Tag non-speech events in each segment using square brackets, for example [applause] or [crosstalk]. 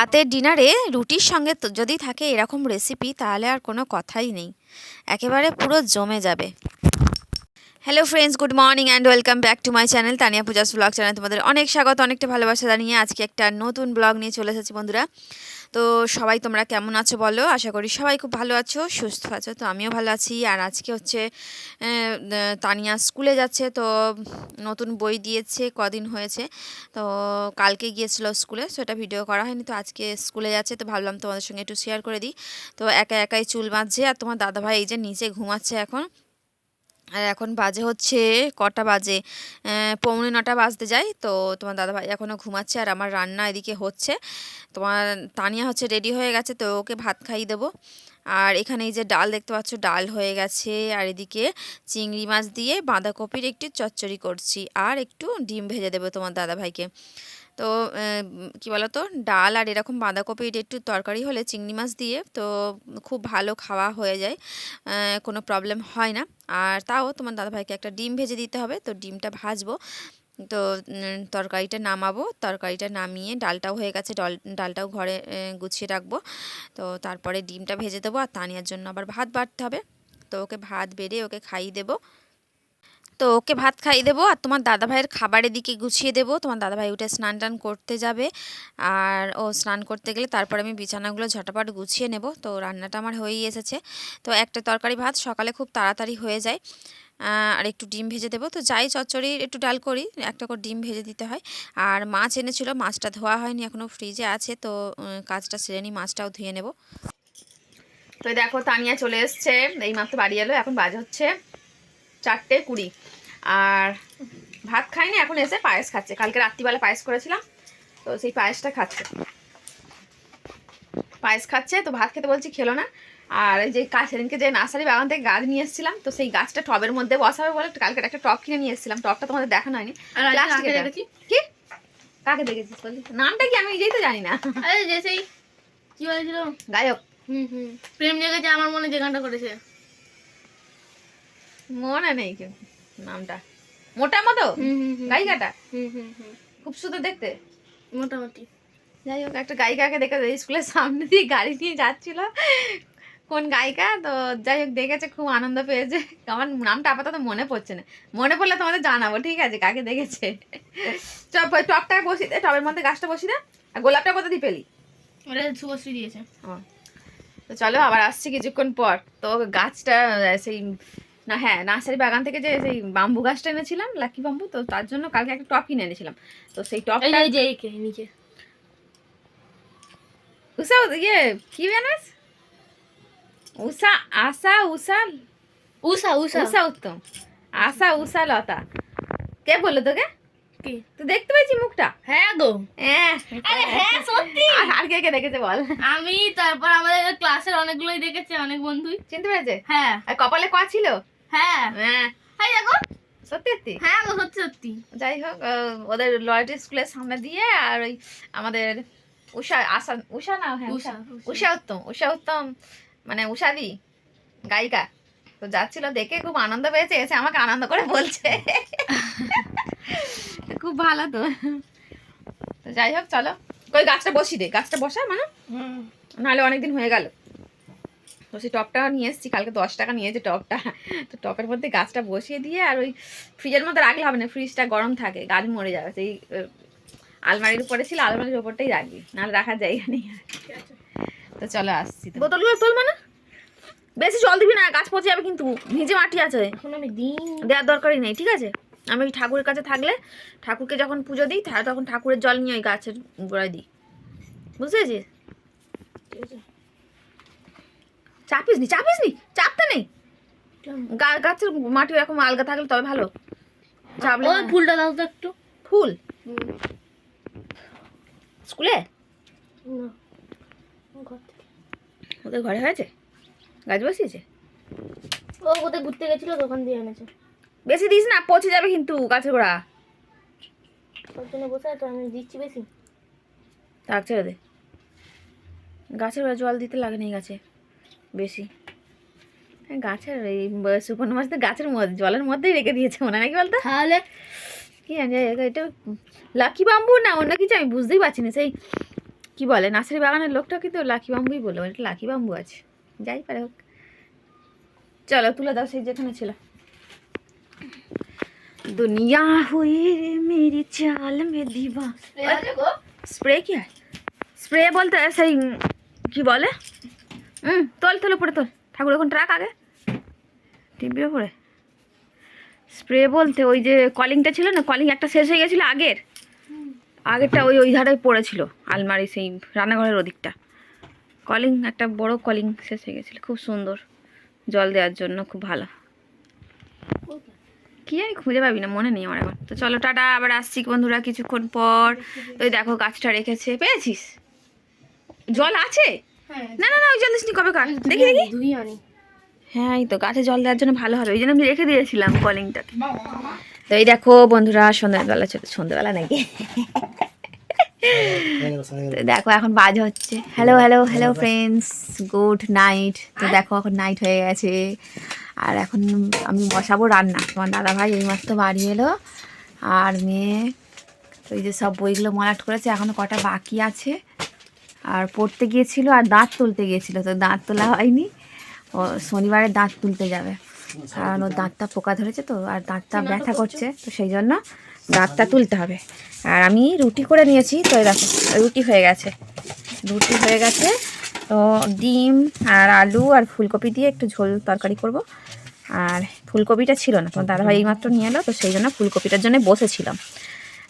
রাতের ডিনারে রুটির সঙ্গে যদি থাকে এরকম রেসিপি তাহলে আর কোনো কথাই নেই। একেবারে পুরো জমে যাবে। Hello friends good morning and welcome back to my channel Tania Puja's blog channel তোমাদের অনেক স্বাগত, অনেকটা ভালোবাসা জানিয়ে আজকে একটা নতুন ব্লগ নিয়ে চলে এসেছি বন্ধুরা। তো সবাই তোমরা কেমন আছো বলো? আশা করি সবাই খুব ভালো আছো, সুস্থ আছো, তো আমিও ভালো আছি। আর আজকে হচ্ছে তানিয়া স্কুলে যাচ্ছে, তো নতুন বই দিয়েছে, কদিন হয়েছে। তো কালকে গিয়েছিল স্কুলে সেটা ভিডিও করা হয়নি, তো আজকে স্কুলে যাচ্ছে, তো ভাবলাম তোমাদের সঙ্গে একটু শেয়ার করে দিই। তো একা একাই চুল বাঁধছে, আর তোমার দাদাভাই এই যে নিচে ঘুমাচ্ছে এখন। আর এখন বাজে হচ্ছে কটা বাজে? পৌনে নটা বাজতে যায়। তো তোমার দাদাভাই এখনও ঘুমাচ্ছে আর আমার রান্না এদিকে হচ্ছে। তোমার তানিয়া হচ্ছে রেডি হয়ে গেছে, তো ওকে ভাত খাইয়ে দেবো। আর এখানে এই যে ডাল দেখতে পাচ্ছ, ডাল হয়ে গেছে। আর এদিকে চিংড়ি মাছ দিয়ে বাঁধাকপির একটু চচ্চড়ি করছি। আর একটু ডিম ভেজে দেবো তোমার দাদাভাইকে। তো কি বলো তো ডাল আর এরকম বাঁধাকপির একটু তরকারি হলে চিংড়ি মাছ দিয়ে, তো খুব ভালো খাওয়া হয়ে যায় কোনো প্রবলেম হয় না। আর তাও তোমার দাদাভাইকে একটা ডিম ভেজে দিতে হবে, তো ডিমটা ভাজবো। তো তরকারিটা নামাবো, তরকারিটা নামিয়ে ডালটাও হয়ে গেছে, ডাল, ডালটাও ঘরে গুছিয়ে রাখব। তো তারপরে ডিমটা ভেজে দেবো, আর তানিয়ার জন্য আবার ভাত বাড়তে হবে। তো ওকে ভাত বেড়ে ওকে খাইয়ে দেবো। তো ওকে ভাত খাইয়ে দেবো আর তোমার দাদাভাইয়ের খাবারের দিকে গুছিয়ে দেবো। তোমার দাদা ভাই উঠে স্নান টান করতে যাবে। আর ও স্নান করতে গেলে তারপরে আমি বিছানাগুলো ঝটাপট গুছিয়ে নেব। তো রান্নাটা আমার হয়েই এসেছে। তো একটা তরকারি ভাত, সকালে খুব তাড়াতাড়ি হয়ে যায়। আর একটু ডিম ভেজে দেবো। তো যাই, চচ্চড়ি, একটু ডাল করি, একটা করে ডিম ভেজে দিতে হয়। আর মাছ এনেছিল, মাছটা ধোয়া হয়নি এখনও ফ্রিজে আছে। তো কাজটা সেরে নিই, মাছটাও ধুয়ে নেব। তো দেখো, তানিয়া চলে এসছে। এই মাত্র বাড়ি এলো, এখন বাজে হচ্ছে চারটে কুড়ি। আর ভাত খাইনি এখন এসে পায়েস খাচ্ছে। কালকে রাত্রিবেলা পায়েস করেছিলাম তো সেই পায়েসটা খাচ্ছে। পায়েস খাচ্ছে তো ভাত খেতে বলছি খেলো না। আর এই যে সেদিনকে যে নার্সারি বাগান থেকে গাছ নিয়ে এসেছিলাম তো সেই গাছটা টবের মধ্যে বসাবে বলে কালকে একটা টব কিনে নিয়ে এসেছিলাম। টবটা তোমাদের দেখানো হয়নি। আর কাকে দেখেছি? কি? কাকে দেখেছিস বললি? নামটা কি আমি নিজেই তো জানি না। আরে যে সেই কি বলেছিল? গায়ক হুম হুম। প্রেম জেগেছে আমার মনে যে গানটা করেছে। মনে নেই কেউ। নামটা। মোটা মতো গায়িকাটা? খুব সুন্দর দেখতে? মোটামুটি। যাই হোক একটা গায়িকাকে দেখে স্কুলের সামনে দিয়ে গাড়ি নিয়ে যাচ্ছিল। কোন গায়িকা? তো যাই হোক দেখেছে খুব আনন্দ পেয়েছে। আমার নামটা আপাতত মনে পড়ছে না। মনে পড়লে তোমাদের জানাব ঠিক আছে? কাকে দেখেছে? চপ ওই টপটা বসি দে টবের মধ্যে গাছটা বসি দে আর গোলাপটা কোথা দিয়ে পেলি? ওটা শুভশ্রী দিয়েছে। তো চলো আবার আসছি কিছুক্ষণ পর। তো গাছটা সেই না হ্যাঁ নার্সারি বাগান থেকে যে সেই বাম্বু গাছটা এনেছিলাম লাকি বাম্বু তো তার জন্য কালকে একটা টপ কিনে এনেছিলাম। তো সেই টপ এই যে- এই নিচে। উষা ইয়ে কি জানাস উষা আশা উষা। উষা উষা। উষা উত্তম। আশা উষা লতা। কে বলল তোকে? কি? তুই দেখতে পেয়েছি মুখটা। হ্যাঁ গো হ্যাঁ। আরে হ্যাঁ সত্যি? আর- কে কে দেখেছে বল। আমি তারপর আমাদের ক্লাসের অনেকগুলোই দেখেছে অনেক বন্ধুই। চিনতে পেরেছে? হ্যাঁ। আর কপালে ক ছিল? হ্যাঁ। হ্যাঁ। এই দেখো। সত্যি সত্যি? হ্যাঁ গো সত্যি সত্যি। যাই হোক ওদের লয়টি স্কুলের সামনে দিয়ে আর ওই আমাদের উষা আশা উষা না হ্যাঁ উষা উষা, উত্তম উষা উত্তম মানে উষাদি গায়িকা। তো যাচ্ছিল দেখে খুব আনন্দ পেয়েছে এসে আমাকে আনন্দ করে বলছে। খুব ভালো তো। যাই হোক চলো। ওই গাছটা বসি দে গাছটা বসা মানে? নাহলে অনেকদিন হয়ে গেল। তো সেই টপটা নিয়ে এসেছি কালকে দশ টাকা নিয়েছে টপটা। তো টপের মধ্যে গাছটা বসিয়ে দিয়ে আর ওই ফ্রিজের মধ্যে রাখলে হবে না ফ্রিজটা গরম থাকে গাছ মরে যাবে। সেই আলমারির উপরে ছিল আলমারির উপরটাই রাখবি নাহলে রাখার জায়গা নেই। তো চলো আসছি। বোতলগুলো তোল মানে? বেশি জল দিবি না গাছ পচে যাবে কিন্তু ভিজে মাটি আছে। এখন আমি দিন দেওয়ার দরকারই নেই ঠিক আছে? আমি ওই ঠাকুরের কাছে থাকলে ঠাকুরকে যখন পুজো দিই তখন ঠাকুরের জল নিয়ে ওই গাছের গোড়ায় দিই। বুঝতে পেরেছিস? চাপিস নি চাপিস নি চাপতে নেই। গাছের মাটি এরকম আলগা থাকলে তবে ভালো। চাপলে ফুলটা দাও তো একটু। ফুল? স্কুলে? ওদের ঘরে হয়েছে? গাছ বসিয়েছে? ও কোথায় ঘুরতে গেছিল দোকান দিয়ে এনেছে। বেশি দিস না পচে যাবে কিন্তু গাছের গোড়া। জন্য বসে আছে আমি দিচ্ছি বেশি। থাক ছেড়ে দে। গাছের গোড়া জল দিতে লাগে না গাছে। বেশি। হ্যাঁ গাছের এই সুপর্ণ মাছ তো গাছের মধ্যে জলের মধ্যেই রেখে দিয়েছে মনে নাকি বলতো? তাহলে? কি জানি এটা লাকি বাম্বু না অন্য কিছু আমি বুঝতেই পারছি না। সেই কি বলে নার্সারি বাগানের লোকটা কিন্তু লাকি বাম্বুই বলল এটা লাকি বাম্বু আছে। যাই পারে হোক। চলো তুলে দাও সেই যেখানে ছিল। দুনিয়া হুই মেরি চাল মে দিবা। স্প্রে কি? হয় স্প্রে বলতে সেই কি বলে? হুম তোল তোল উপরে তোল। ঠাকুর, এখন ট্রাক আগে। টিপবে পরে স্প্রে বলতে ওই যে কলিংটা ছিল না, কলিং একটা শেষ হয়ে গেছিল আগের। আগেরটা ওই ওই ধারে পড়েছিল, আলমারি সেই রান্নাঘরের ওদিকটা। কলিং, একটা বড় কলিং শেষ হয়ে গেছিল, খুব সুন্দর। জল দেওয়ার জন্য খুব ভালো। কি আমি খুঁজে পাবি না, মনে নেই আমার এখন। তো চলো, টাটা, আবার আসছি বন্ধুরা কিছুক্ষণ পর। ওই দেখো, গাছটা রেখেছে। পেয়েছিস? জল আছে? না না না ওই জল দিসনি কবে কার? দেখি দেখি। হ্যাঁ এই তো গাছে জল দেওয়ার জন্য ভালো হবে ওই জন্য আমি রেখে দিয়েছিলাম কলিংটাকে। তো এই দেখো বন্ধুরা সন্ধ্যাবেলা সন্ধ্যাবেলা নাকি? তো দেখো এখন বাজ হচ্ছে। Hello hello hello friends good night তো দেখো এখন নাইট হয়ে গেছে। আর এখন আমি বসাবো রান্না। তোমার দাদা ভাই এই মাত্র বাড়ি এলো আর মেয়ে ওই যে সব বইগুলো মলাট করেছে এখনও কটা বাকি আছে। আর পড়তে গিয়েছিল আর দাঁত তুলতে গিয়েছিল তো দাঁত তোলা হয়নি। ও শনিবারে দাঁত তুলতে যাবে। কারণ ওর দাঁতটা পোকা ধরেছে তো আর দাঁতটা ব্যথা করছে তো সেই জন্য দাঁতটা তুলতে হবে। আর আমি রুটি করে নিয়েছি তো এই দেখো রুটি হয়ে গেছে। রুটি হয়ে গেছে তো ডিম আর আলু আর ফুলকপি দিয়ে একটু ঝোল তরকারি করব। আর ফুলকপিটা ছিল না তোমার দাদাভাই এইমাত্র নিয়ে এলো তো সেই জন্য ফুলকপিটার জন্য বসেছিলাম।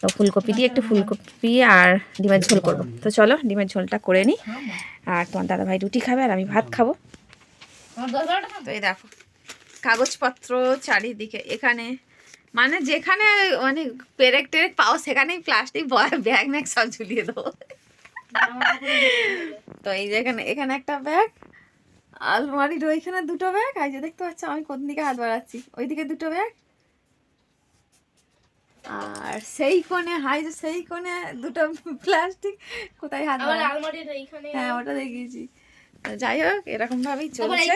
তো ফুলকপি দিয়ে একটু ফুলকপি আর ডিমের ঝোল করব। তো চলো, ডিমের ঝোলটা করে নিই আর তোমার দাদাভাই রুটি খাবে আর আমি ভাত খাব। তো এই দেখো, কাগজপত্র চারিদিকে। এখানে মানে যেখানে মানে পেরেক টেরেক পাও, সেখানেই প্লাস্টিক ব্যাগ ম্যাগ সব ঝুলিয়ে দেবো। তো এই যেখানে এখানে একটা ব্যাগ আলমারির ওইখানে দুটো ব্যাগ আর যে দেখতে পাচ্ছ, আমি কোন দিকে হাত বাড়াচ্ছি? ওইদিকে দুটো ব্যাগ আর সেই কোণে হাই যে সেই কোণে দুটো প্লাস্টিক কোথায় হাত হ্যাঁ ওটা দেখিয়েছি। যাই হোক এরকম ভাবেই চলছে।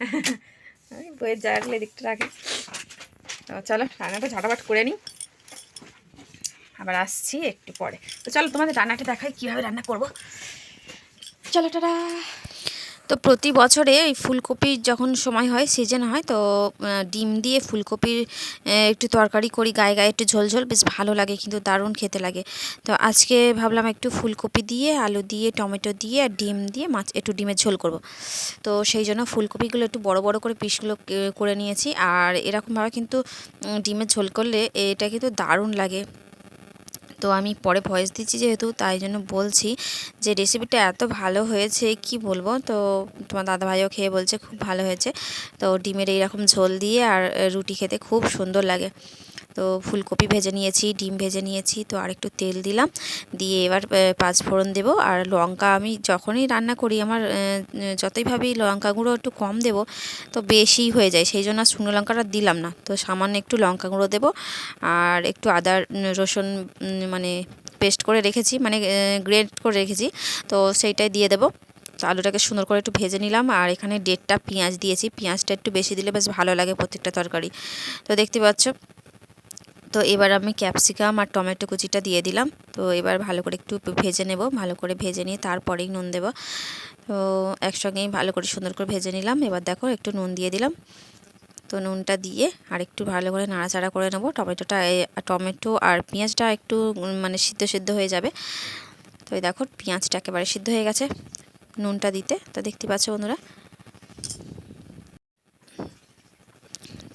[laughs] বইয়ের জায়গাগুলো দিকটা রাখি। তো চলো রান্নাটা ঝটাপট করে নিই। আবার আসছি একটু পরে। তো চলো তোমাদের রান্নাটা দেখাই কীভাবে রান্না করব। চলো টাটা। তো প্রতি বছরে এই ফুলকপির যখন সময় হয় সিজন হয়, তো ডিম দিয়ে ফুলকপির একটু তরকারি করি, গায়ে গায়ে একটু ঝোল ঝোল, বেশ ভালো লাগে, কিন্তু দারুণ খেতে লাগে। তো আজকে ভাবলাম একটু ফুলকপি দিয়ে, আলু দিয়ে, টমেটো দিয়ে আর ডিম দিয়ে মাছ, একটু ডিমের ঝোল করব। তো সেই জন্য ফুলকপিগুলো একটু বড় বড় করে পিসগুলো করে নিয়েছি। আর এরকমভাবে কিন্তু ডিমের ঝোল করলে এটা কিন্তু দারুণ লাগে। তো আমি পরে ভয়েস দিচ্ছি যেহেতু, তাই জন্য বলছি যে রেসিপিটা এত ভালো হয়েছে, কি বলব? তো তোমার দাদা ভাইও খেয়ে বলছে, খুব ভালো হয়েছে। তো ডিমের এইরকম ঝোল দিয়ে আর রুটি খেতে খুব সুন্দর লাগে। তো ফুলকপি ভেজে নিয়েছি, ডিম ভেজে নিয়েছি, তো আর একটু তেল দিলাম। দিয়ে এবার পাঁচ ফোড়ন দেবো। আর লঙ্কা আমি যখনই রান্না করি, আমার যতই ভাবি লঙ্কা গুঁড়ো একটু কম দেবো, তো বেশি হয়ে যায়। সেই জন্য শুকনো লঙ্কাটা দিলাম না। তো সামান্য একটু লঙ্কা গুঁড়ো দেবো। আর একটু আদা রসুন মানে পেস্ট করে রেখেছি মানে গ্রেড করে রেখেছি। তো সেইটাই দিয়ে দেবো। তো আলুটাকে সুন্দর করে একটু ভেজে নিলাম। আর এখানে দেড়টা পেঁয়াজ দিয়েছি। পেঁয়াজটা একটু বেশি দিলে বেশ ভালো লাগে প্রত্যেকটা তরকারি। তো দেখতে পাচ্ছ তো এবার আমি ক্যাপসিকাম আর টমেটো কুচিটা দিয়ে দিলাম। তো এবার ভালো করে একটু ভেজে নেব, ভালো করে ভেজে নিয়ে তারপরেই নুন দেবো। তো একসঙ্গেই ভালো করে সুন্দর করে ভেজে নিলাম। এবার দেখো একটু নুন দিয়ে দিলাম। তো নুনটা দিয়ে আর একটু ভালো করে নাড়াচাড়া করে নেব। টমেটোটা টমেটো আর পেঁয়াজটা একটু মানে সিদ্ধ সিদ্ধ হয়ে যাবে। তো দেখো পেঁয়াজটা একেবারে সিদ্ধ হয়ে গেছে নুনটা দিতে। তো দেখতে পাচ্ছ বন্ধুরা?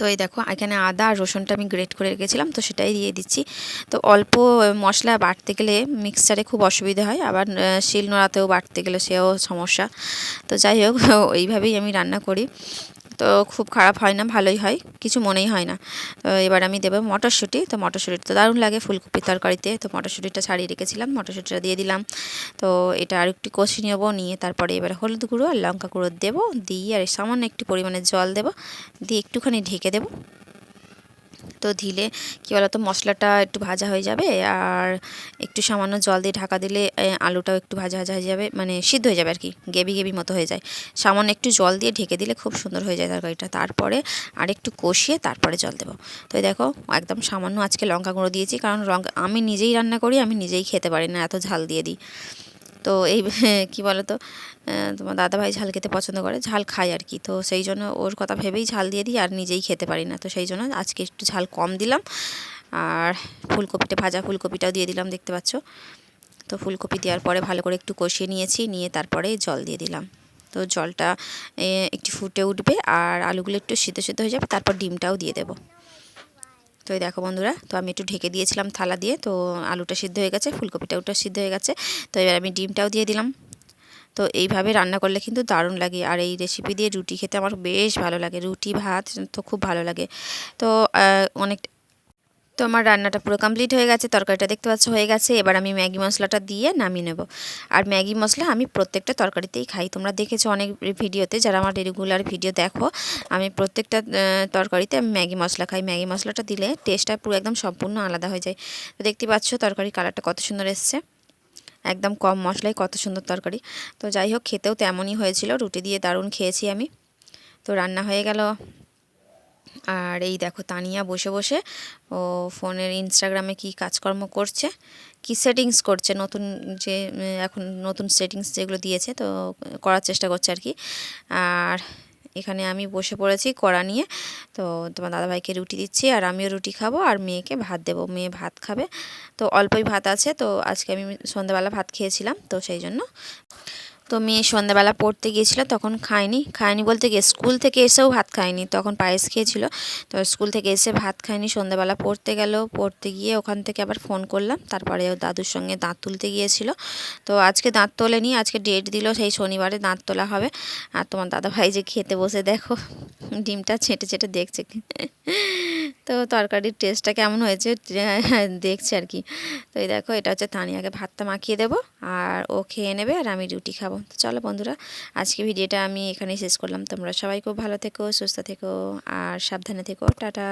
তো এই দেখো, এখানে আদা আর রসুনটা আমি গ্রেট করে রেখেছিলাম, তো সেটাই দিয়ে দিচ্ছি। তো অল্প মশলা বাটতে গেলে মিক্সচারে খুব অসুবিধা হয়, আবার শিল নোড়াতেও বাটতে গেলে সেও সমস্যা। তো যাই হোক, [laughs] ওইভাবেই আমি রান্না করি। তো খুব খারাপ হয় না, ভালোই হয়, কিছু মনেই হয় না। তো এবার আমি দেবো মটরশুঁটি, তো মটরশুঁটি তো দারুণ লাগে ফুলকপির তরকারিতে। তো মটরশুঁটিটা ছাড়িয়ে রেখেছিলাম, মটরশুঁটিটা দিয়ে দিলাম। তো এটা আর একটু কষি নেব, নিয়ে তারপরে এবার হলুদ গুঁড়ো আর লঙ্কা গুঁড়ো দেবো, দিয়ে আর সামান্য একটু পরিমাণে জল দেবো, দিয়ে একটুখানি ঢেকে দেবো। তো দিলে কী বলতো, মশলাটা একটু ভাজা হয়ে যাবে আর একটু সামান্য জল দিয়ে ঢাকা দিলে আলুটাও একটু ভাজা ভাজা হয়ে যাবে মানে সিদ্ধ হয়ে যাবে আর কি গেবি গেবি মতো হয়ে যায়। সামান্য একটু জল দিয়ে ঢেকে দিলে খুব সুন্দর হয়ে যায় তরকারিটা। তারপরে আর একটু কষিয়ে তারপরে জল দেবো। তো দেখো, একদম সামান্য আজকে লঙ্কা গুঁড়ো দিয়েছি, কারণ লঙ্কা আমি নিজেই রান্না করি, আমি নিজেই খেতে পারি না, এত ঝাল দিয়ে দিই। তো এই [laughs] কি বলো তো তোমার দাদাভাই ঝাল খেতে পছন্দ করে, ঝাল খায় আর কি। তো সেই জন্য ওর কথা ভেবেই ঝাল দিয়ে দিই আর নিজেই খেতে পারি না। তো সেই জন্য আজকে একটু ঝাল কম দিলাম আর ফুলকপিটা, ভাজা ফুলকপিটাও দিয়ে দিলাম, দেখতে পাচ্ছ? তো ফুলকপি দেওয়ার পরে ভালো করে একটু কষিয়ে নিয়েছি, নিয়ে তারপরে জল দিয়ে দিলাম। তো জলটা একটু ফুটে উঠবে আর আলুগুলো একটু সিদ্ধ সিদ্ধ হয়ে যাবে, তারপর ডিমটাও দিয়ে দেবো। তো দেখো বন্ধুরা, তো আমি একটু ঢেকে দিয়েছিলাম থালা দিয়ে, তো আলুটা সিদ্ধ হয়ে গেছে ফুলকপিটা ওটা সিদ্ধ হয়ে গেছে, তো এবার আমি ডিমটাও দিয়ে দিলাম। তো এইভাবে রান্না করলে কিন্তু দারুণ লাগে, আর এই রেসিপি দিয়ে রুটি খেতে আমার বেশ ভালো লাগে, রুটি, ভাত তো খুব ভালো লাগে। তো অনেক তো আমার রান্নাটা পুরো কমপ্লিট হয়ে গেছে, তরকারিটা দেখতে পাচ্ছ হয়ে গেছে। এবার আমি ম্যাগি মশলাটা দিয়ে নামিয়ে নেব। আর ম্যাগি মশলা আমি প্রত্যেকটা তরকারিতেই খাই। তোমরা দেখেছ অনেক ভিডিওতে, যারা আমার রেগুলার ভিডিও দেখো, আমি প্রত্যেকটা তরকারিতে আমি ম্যাগি মশলা খাই। ম্যাগি মশলাটা দিলে টেস্টটা পুরো একদম সম্পূর্ণ আলাদা হয়ে যায়। তো দেখতে পাচ্ছ তরকারির কালারটা কত সুন্দর এসছে। একদম কম মশলায় কত সুন্দর তরকারি। তো যাই হোক, খেতেও তেমনই হয়েছিল। রুটি দিয়ে দারুণ খেয়েছি আমি। তো রান্না হয়ে গেল। আর এই দেখো তানিয়া বসে বসে ও ফোনের ইনস্টাগ্রামে কি কাজকর্ম করছে, কি সেটিংস করছে, নতুন যে এখন নতুন সেটিংস যেগুলো দিয়েছে তো করার চেষ্টা করছে আর কি। আর এখানে আমি বসে পড়েছি কড়া নিয়ে, তো তোমার দাদাভাইকে রুটি দিচ্ছি আর আমিও রুটি খাব আর মেয়েকে ভাত দেবো, মেয়ে ভাত খাবে। তো অল্পই ভাত আছে, তো আজকে আমি সন্ধ্যাবেলা ভাত খেয়েছিলাম, তো সেই জন্য। তো মেয়ে সন্ধ্যাবেলা পড়তে গিয়েছিল, তখন খায়নি। খায়নি বলতে গিয়ে স্কুল থেকে এসেও ভাত খায়নি, তখন পায়েস খেয়েছিল। তো স্কুল থেকে এসে ভাত খায়নি, সন্ধ্যাবেলা পড়তে গেল। পড়তে গিয়ে ওখান থেকে আবার ফোন করলাম। তারপরে দাদুর সঙ্গে দাঁত তুলতে গিয়েছিল। তো আজকে দাঁত তোলেনি, আজকে ডেট দিল, সেই শনিবারে দাঁত তোলা হবে। আর তোমার দাদা ভাই যে খেতে বসে, দেখো, ডিমটা ছেটে ছেটে দেখছে। তো তরকারির টেস্টটা কেমন হয়েছে, দেখছে আর কি। তো এই দেখো, এটা হচ্ছে তানিয়াকে ভাতটা মাখিয়ে দেবো, আর ও খেয়ে নেবে, আর আমি রুটি খাব। তো চলো বন্ধুরা, আজকে ভিডিওটা আমি এখানেই শেষ করলাম। তোমরা সবাই খুব ভালো থেকো, সুস্থ থেকো, আর সাবধানে থেকো। টাটা।